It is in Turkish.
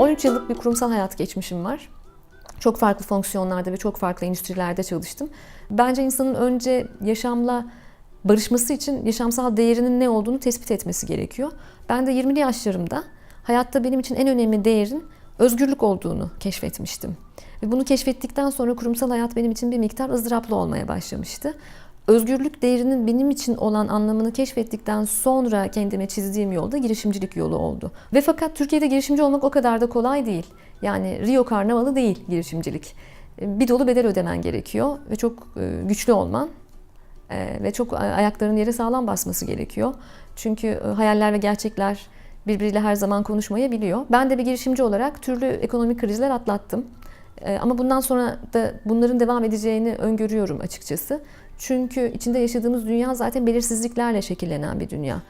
13 yıllık bir kurumsal hayat geçmişim var. Çok farklı fonksiyonlarda ve çok farklı endüstrilerde çalıştım. Bence insanın önce yaşamla barışması için yaşamsal değerinin ne olduğunu tespit etmesi gerekiyor. Ben de 20'li yaşlarımda hayatta benim için en önemli değerin özgürlük olduğunu keşfetmiştim. Ve bunu keşfettikten sonra kurumsal hayat benim için bir miktar ızdıraplı olmaya başlamıştı. Özgürlük değerinin benim için olan anlamını keşfettikten sonra kendime çizdiğim yolda girişimcilik yolu oldu. Ve fakat Türkiye'de girişimci olmak o kadar da kolay değil. Yani Rio Karnavalı değil girişimcilik. Bir dolu bedel ödemen gerekiyor ve çok e, güçlü olman e, ve çok ayaklarının yere sağlam basması gerekiyor. Çünkü e, hayaller ve gerçekler birbiriyle her zaman konuşmayabiliyor. Ben de bir girişimci olarak türlü ekonomik krizler atlattım. E, Ama bundan sonra da bunların devam edeceğini öngörüyorum açıkçası. Çünkü içinde yaşadığımız dünya zaten belirsizliklerle şekillenen bir dünya.